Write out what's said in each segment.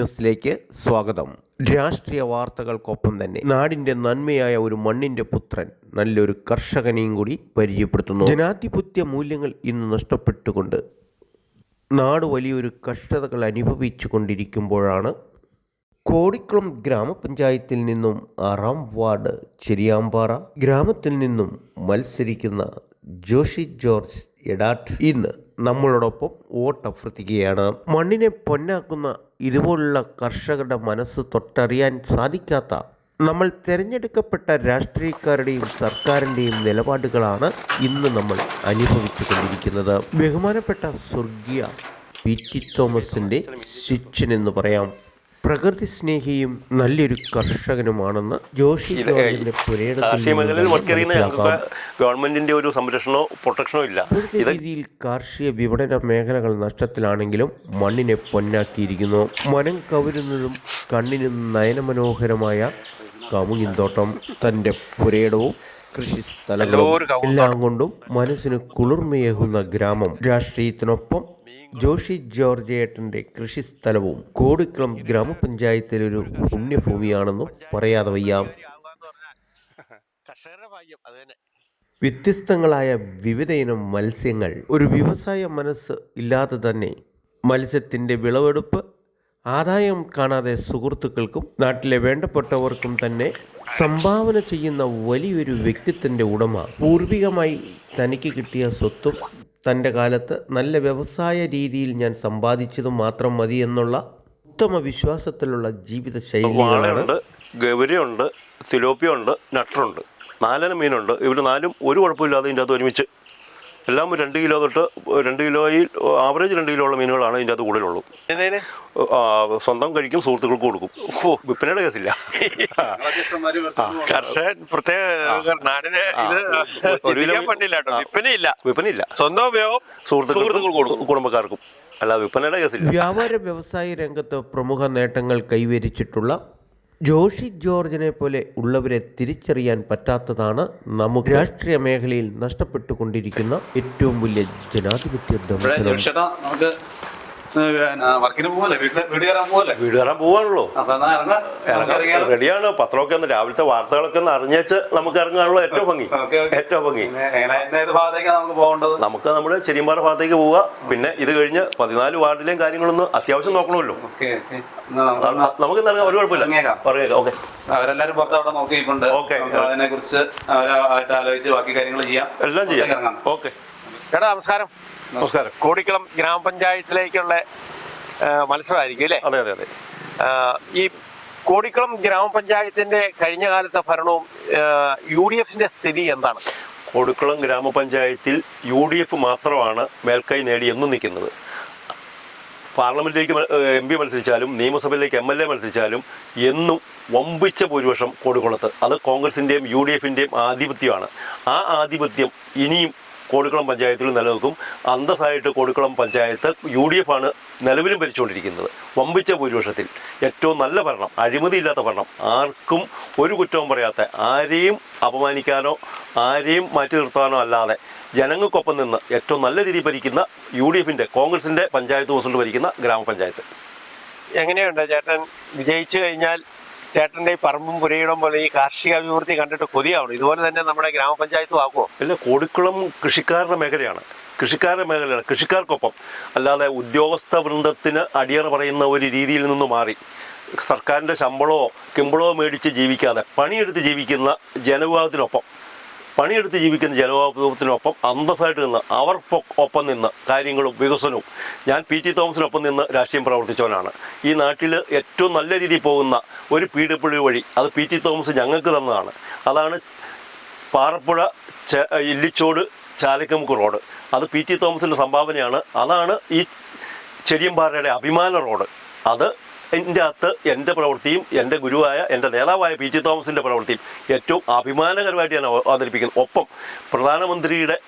ന്യൂസിലേക്ക് സ്വാഗതം. രാഷ്ട്രീയ വാർത്തകൾക്കൊപ്പം തന്നെ നാടിന്റെ നന്മയായ ഒരു മണ്ണിന്റെ പുത്രൻ നല്ലൊരു കർഷകനെയും കൂടി പരിചയപ്പെടുത്തുന്നു. ജനാധിപത്യ മൂല്യങ്ങൾ ഇന്ന് നഷ്ടപ്പെട്ടുകൊണ്ട് നാട് വലിയൊരു കഷ്ടതകൾ അനുഭവിച്ചു കൊണ്ടിരിക്കുമ്പോഴാണ് കോടിക്കുളം ഗ്രാമപഞ്ചായത്തിൽ നിന്നും ആറാം വാർഡ് ചെരിയാമ്പാറ ഗ്രാമത്തിൽ നിന്നും മത്സരിക്കുന്ന ജോഷി ജോർജ് എടാട്ട് ഇന്ന് നമ്മളോടൊപ്പം വോട്ടഭ്യർത്ഥിക്കുകയാണ് മണ്ണിനെ പൊന്നാക്കുന്ന ഇതുപോലുള്ള കർഷകരുടെ മനസ്സ് തൊട്ടറിയാൻ സാധിക്കാത്ത നമ്മൾ തിരഞ്ഞെടുക്കപ്പെട്ട രാഷ്ട്രീയക്കാരുടെയും സർക്കാരിന്റെയും നിലപാടുകളാണ് ഇന്ന് നമ്മൾ അനുഭവിച്ചു കൊണ്ടിരിക്കുന്നത് ബഹുമാനപ്പെട്ട സ്വർഗീയ പി ടി തോമസിന്റെ ശിക്ഷൻ എന്ന് പറയാം. പ്രകൃതി സ്നേഹിയും നല്ലൊരു കർഷകനുമാണെന്ന് ജോഷി. ഗവൺമെന്റിന്റെ ഒരു സംരക്ഷണോ പ്രൊട്ടക്ഷനോ ഇല്ല രീതിയിൽ കാർഷിക വിപണന മേഖലകൾ നഷ്ടത്തിലാണെങ്കിലും മണ്ണിനെ പൊന്നാക്കിയിരിക്കുന്നു മനം കവരുന്നതും കണ്ണിന് നയനമനോഹരമായ കമുകിന്തോട്ടം തന്റെ പുരയിടവും കൃഷി സ്ഥലങ്ങളും എല്ലാം കൊണ്ടും മനസ്സിന് കുളിർമയേകുന്ന ഗ്രാമം രാഷ്ട്രീയത്തിനൊപ്പം ജോഷി ജോർജ് ജോർജേട്ടന്റെ കൃഷിസ്ഥലവും കോടിക്കുളം ഗ്രാമപഞ്ചായത്തിലൊരു പുണ്യഭൂമിയാണെന്നും പറയാതെ വയ്യ. വ്യത്യസ്തങ്ങളായ വിവിധയിനം മത്സ്യങ്ങൾ. ഒരു വ്യവസായ മനസ്സ് ഇല്ലാതെ തന്നെ മത്സ്യത്തിന്റെ വിളവെടുപ്പ് ആദായം കാണാതെ സുഹൃത്തുക്കൾക്കും നാട്ടിലെ വേണ്ടപ്പെട്ടവർക്കും തന്നെ സംഭാവന ചെയ്യുന്ന വലിയൊരു വ്യക്തിത്വന്റെ ഉടമ. പൂർവികമായി തനിക്ക് കിട്ടിയ സ്വത്തും തന്റെ കാലത്ത് നല്ല വ്യവസായ രീതിയിൽ ഞാൻ സമ്പാദിച്ചതും മാത്രം മതി എന്നുള്ള ഉത്തമ വിശ്വാസത്തിലുള്ള ജീവിത ശൈലികളാണ് വാളയുണ്ട് ഗൗരിയുണ്ട് തിലോപ്പിയുണ്ട് നട്ടറുണ്ട്. നാലന മീനുണ്ട്. ഇവർ നാലും ഒരു കുഴപ്പമില്ലാതെ ഇതിന്റെ അകത്ത് ഒരുമിച്ച് എല്ലാം രണ്ട് കിലോ തൊട്ട് രണ്ട് കിലോയിൽ ആവറേജ് രണ്ട് കിലോ ഉള്ള മീനുകളാണ് ഇതിന്റെ അകത്ത് കൂടുതലുള്ളൂ സ്വന്തം കഴിക്കും സുഹൃത്തുക്കൾക്ക് കൊടുക്കും. ഓ വിൽപ്പനയുടെ കേസില്ല. കർഷകൻ പ്രത്യേക നാടിന് ഇത് ചിന്തിക്കാൻ പറ്റില്ല കേട്ടോ. വിൽപ്പനയില്ല വിൽപ്പനയില്ല സ്വന്തം ഉപയോഗം സുഹൃത്തുക്കൾക്ക് കൊടുക്കും. കുടുംബക്കാർക്കും. അല്ല വിൽപ്പനയുടെ കേസില്ല. വ്യാപാര വ്യവസായ രംഗത്ത് പ്രമുഖ നേട്ടങ്ങൾ കൈവരിച്ചിട്ടുള്ള ജോഷി ജോർജിനെ പോലെ ഉള്ളവരെ തിരിച്ചറിയാൻ പറ്റാത്തതാണ് നമുക്ക് രാഷ്ട്രീയ മേഖലയിൽ നഷ്ടപ്പെട്ടുകൊണ്ടിരിക്കുന്ന ഏറ്റവും വലിയ ജനാധിപത്യ നമുക്ക് വർക്കിന് വീട്ടിൽ വീട് കയറാൻ പോകല്ലേ വീട് കയറാൻ പോവാണല്ലോ. റെഡിയാണ്. പത്രമൊക്കെ ഒന്ന് രാവിലത്തെ വാർത്തകളൊക്കെ ഒന്ന് അറിഞ്ഞേച്ച് നമുക്ക് ഇറങ്ങാനുള്ള ഏറ്റവും ഭംഗി. ഏറ്റവും ഭംഗി. നമുക്ക് പോകേണ്ടത്? നമുക്ക് നമ്മുടെ ചെരിയമ്പാറ ഭാഗത്തേക്ക് പോവുക. പിന്നെ ഇത് കഴിഞ്ഞ് പതിനാല് വാർഡിലെയും കാര്യങ്ങളൊന്നും അത്യാവശ്യം നോക്കണമല്ലോ. Okay okay. എന്നാ നമുക്ക് ഇറങ്ങാം. ഒരു കുഴപ്പമില്ല. ഓക്കെ. അവരെല്ലാരും പുറത്ത് അവിടെ നോക്കിയിട്ടുണ്ട് അതിനെ കുറിച്ച് അവരായിട്ട് ആലോചിച്ച് ബാക്കി കാര്യങ്ങൾ ചെയ്യാം. എല്ലാം ചെയ്യാം. ഓക്കെ. ചേട്ടാ നമസ്കാരം. നമസ്കാരം. കോടിക്കുളം ഗ്രാമപഞ്ചായത്തിലേക്കുള്ള മത്സരമായിരിക്കും അല്ലേ? അതെ അതെ അതെ. ഈ കോടിക്കുളം ഗ്രാമപഞ്ചായത്തിന്റെ കഴിഞ്ഞ കാലത്തെ ഭരണവും യു ഡി എഫിന്റെ സ്ഥിതി എന്താണ്? കോടിക്കുളം ഗ്രാമപഞ്ചായത്തിൽ യു ഡി എഫ് മാത്രമാണ് മേൽക്കൈ നേടി എന്നും നിൽക്കുന്നത്. പാർലമെന്റിലേക്ക് എം പി മത്സരിച്ചാലും നിയമസഭയിലേക്ക് എം എൽ എ മത്സരിച്ചാലും എന്നും വമ്പിച്ച ഭൂരിപക്ഷം കോടിക്കുളത്ത്. അത് കോൺഗ്രസിന്റെയും യു ഡി എഫിന്റെയും ആധിപത്യമാണ്. ആ ആധിപത്യം ഇനിയും കോടിക്കുളം പഞ്ചായത്തിൽ നിലനിൽക്കും. അന്തസ്സായിട്ട് Kodikkulam panchayat U D F ആണ് നിലവിലും ഭരിച്ചുകൊണ്ടിരിക്കുന്നത്. വമ്പിച്ച ഭൂരിപക്ഷത്തിൽ. ഏറ്റവും നല്ല ഭരണം അഴിമതിയില്ലാത്ത ഭരണം. ആർക്കും ഒരു കുറ്റവും പറയാത്ത ആരെയും അപമാനിക്കാനോ ആരെയും മാറ്റി നിർത്താനോ അല്ലാതെ ജനങ്ങൾക്കൊപ്പം നിന്ന് ഏറ്റവും നല്ല രീതിയിൽ ഭരിക്കുന്ന യു ഡി എഫിന്റെ കോൺഗ്രസിന്റെ പഞ്ചായത്ത് പ്രസിഡന്റ് ഭരിക്കുന്ന ഗ്രാമപഞ്ചായത്ത്. എങ്ങനെയുണ്ട് ചേട്ടൻ? വിജയിച്ചു കഴിഞ്ഞാൽ ചേട്ടന്റെ ഈ പറമ്പും പുരയിടം പോലെ ഈ കാർഷിക അഭിവൃദ്ധി കണ്ടിട്ട് കൊതിയാവണം. ഇതുപോലെ തന്നെ നമ്മുടെ ഗ്രാമപഞ്ചായത്തും ആക്കുമോ പിന്നെ കോടിക്കുളം കൃഷിക്കാരുടെ മേഖലയാണ്. കൃഷിക്കാരുടെ മേഖലയാണ്. കൃഷിക്കാർക്കൊപ്പം അല്ലാതെ ഉദ്യോഗസ്ഥ വൃന്ദത്തിന് അടിയറ പറയുന്ന ഒരു രീതിയിൽ നിന്ന് മാറി. സർക്കാരിന്റെ ശമ്പളമോ കിമ്പളമോ മേടിച്ച് ജീവിക്കാതെ പണിയെടുത്ത് ജീവിക്കുന്ന ജനവിഭാഗത്തിനൊപ്പം പണിയെടുത്ത് ജീവിക്കുന്ന ജനവിഭാഗത്തിനൊപ്പം അന്തസ്സായിട്ട് നിന്ന് അവർ ഒപ്പം നിന്ന് കാര്യങ്ങളും വികസനവും. ഞാൻ പി ടി തോമസിനൊപ്പം നിന്ന് രാഷ്ട്രീയം പ്രവർത്തിച്ചവനാണ്. ഈ നാട്ടിൽ ഏറ്റവും നല്ല രീതിയിൽ പോകുന്ന ഒരു പി ഡബ്ല്യു വഴി അത് പി ടി തോമസ് ഞങ്ങൾക്ക് തന്നതാണ്. അതാണ് പാറപ്പുഴ ഇല്ലിച്ചോട് ചാലക്കമുക്ക് റോഡ്. അത് പി ടി തോമസിന്റെ സംഭാവനയാണ്. അതാണ് ഈ ചെരിയമ്പാറയുടെ അഭിമാന റോഡ്. അത് എന്റെ അകത്ത് എന്റെ പ്രവൃത്തിയും എന്റെ ഗുരുവായ എന്റെ നേതാവായ പി. ജി. തോമസിന്റെ പ്രവൃത്തിയും ഏറ്റവും അഭിമാനകരമായിട്ട് ഞാൻ അവതരിപ്പിക്കുന്നു. ഒപ്പം പ്രധാനമന്ത്രിയുടെ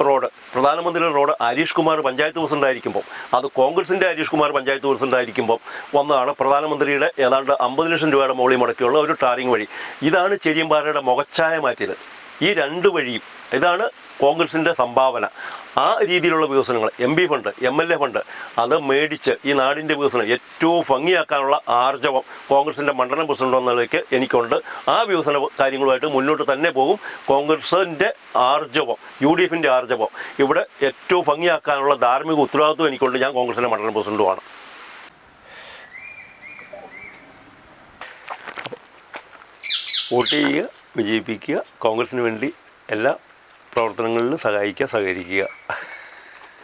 റോഡ് പ്രധാനമന്ത്രിയുടെ റോഡ് ഹരീഷ് കുമാർ പഞ്ചായത്ത് പ്രസിഡന്റ് ആയിരിക്കുമ്പോൾ അത് കോൺഗ്രസിന്റെ ഹരീഷ് കുമാർ പഞ്ചായത്ത് പ്രസിഡന്റ് ആയിരിക്കുമ്പോൾ വന്നതാണ് പ്രധാനമന്ത്രിയുടെ ഏതാണ്ട് അമ്പത് ലക്ഷം രൂപയുടെ മുകളിൽ മുടക്കിയുള്ള ഒരു ടാറിങ് വഴി. ഇതാണ് ചെരിയമ്പാറയുടെ മുഖച്ഛായ മാറ്റിയത്. ഈ രണ്ട് വഴിയും. ഇതാണ് കോൺഗ്രസിന്റെ സംഭാവന. ആ രീതിയിലുള്ള വികസനങ്ങൾ M P fund M L A fund അത് മേടിച്ച് ഈ നാടിന്റെ വികസനം ഏറ്റവും ഭംഗിയാക്കാനുള്ള ആർജവം കോൺഗ്രസിന്റെ മണ്ഡലം പ്രസിഡന്റ് എന്നതിലേക്ക് എനിക്കുണ്ട്. ആ വികസന കാര്യങ്ങളുമായിട്ട് മുന്നോട്ട് തന്നെ പോകും. കോൺഗ്രസിന്റെ ആർജവം യു ഡി എഫിന്റെ ആർജവം ഇവിടെ ഏറ്റവും ഭംഗിയാക്കാനുള്ള ധാർമ്മിക ഉത്തരവാദിത്വം എനിക്കുണ്ട്. ഞാൻ കോൺഗ്രസിന്റെ മണ്ഡലം പ്രസിഡന്റുമാണ്. വോട്ട് ചെയ്യുക വിജയിപ്പിക്കുക. കോൺഗ്രസിന് വേണ്ടി എല്ലാ പ്രവർത്തനങ്ങളിലും സഹായിക്കുക സഹകരിക്കുക.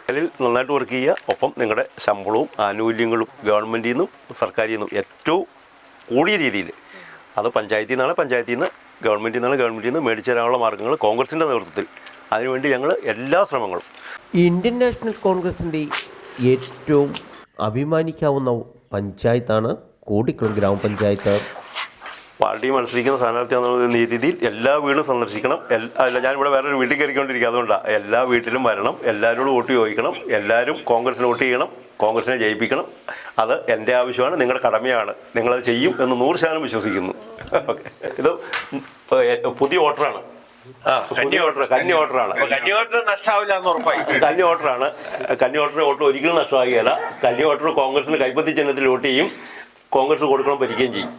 അതിൽ നന്നായിട്ട് വർക്ക് ചെയ്യുക. ഒപ്പം നിങ്ങളുടെ ശമ്പളവും ആനുകൂല്യങ്ങളും ഗവൺമെന്റിൽ നിന്നും സർക്കാരിൽ നിന്നും ഏറ്റവും കൂടിയ രീതിയിൽ. അത് പഞ്ചായത്തിൽ നിന്നാണ് പഞ്ചായത്തിൽ നിന്ന് ഗവൺമെന്റിൽ നിന്നാണ് ഗവൺമെന്റിൽ നിന്ന് മേടിച്ചു തരാനുള്ള മാർഗങ്ങൾ കോൺഗ്രസിന്റെ നേതൃത്വത്തിൽ. അതിനുവേണ്ടി ഞങ്ങൾ എല്ലാ ശ്രമങ്ങളും. ഇന്ത്യൻ നാഷണൽ കോൺഗ്രസിന്റെ ഏറ്റവും അഭിമാനിക്കാവുന്ന പഞ്ചായത്താണ് കോടിക്കുളം ഗ്രാമപഞ്ചായത്ത് പാർട്ടി മത്സരിക്കുന്ന സ്ഥാനാർത്ഥിയാണെന്നുള്ള രീതിയിൽ എല്ലാ വീടും സന്ദർശിക്കണം. അല്ല ഞാനിവിടെ വേറൊരു വീട്ടിൽ കയറിക്കൊണ്ടിരിക്കുക അതുകൊണ്ടാണ് എല്ലാ വീട്ടിലും വരണം. എല്ലാവരോടും വോട്ട് ചോദിക്കണം. എല്ലാവരും കോൺഗ്രസിന് വോട്ട് ചെയ്യണം. കോൺഗ്രസിനെ ജയിപ്പിക്കണം. അത് എന്റെ ആവശ്യമാണ്. നിങ്ങളുടെ കടമയാണ്. നിങ്ങളത് ചെയ്യും എന്ന് നൂറ് ശതമാനം വിശ്വസിക്കുന്നു. ഇത് പുതിയ വോട്ടറാണ്. കന്നി വോട്ടർ കന്നി വോട്ടറാണ്. കന്നി നഷ്ടാവില്ല എന്ന് ഉറപ്പായി. കന്നി വോട്ടറാണ്. കന്നി വോട്ടറിന് വോട്ട് ഒരിക്കലും നഷ്ടമാകുകയില്ല. കന്നി വോട്ടർ കോൺഗ്രസിന് കൈപ്പത്തി ചിഹ്നത്തിൽ വോട്ട് ചെയ്യും. കോൺഗ്രസ് കൊടുക്കണം ഭരിക്കുകയും ചെയ്യും.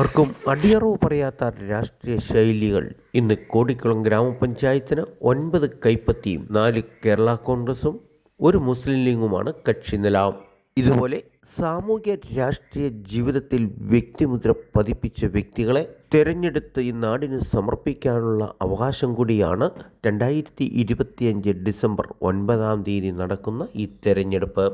ആർക്കും അടിയറവ് പറയാത്ത രാഷ്ട്രീയ ശൈലികൾ. ഇന്ന് കോടിക്കുളം ഗ്രാമപഞ്ചായത്തിന് ഒൻപത് കൈപ്പത്തിയും നാല് കേരള കോൺഗ്രസും ഒരു മുസ്ലിം ലീഗുമാണ് കക്ഷി നില. ഇതുപോലെ സാമൂഹ്യ രാഷ്ട്രീയ ജീവിതത്തിൽ വ്യക്തിമുദ്ര പതിപ്പിച്ച വ്യക്തികളെ തിരഞ്ഞെടുത്ത് ഈ നാടിന് സമർപ്പിക്കാനുള്ള അവകാശം കൂടിയാണ് രണ്ടായിരത്തി ഇരുപത്തിയഞ്ച് ഡിസംബർ ഒൻപതാം തീയതി നടക്കുന്ന ഈ തെരഞ്ഞെടുപ്പ്.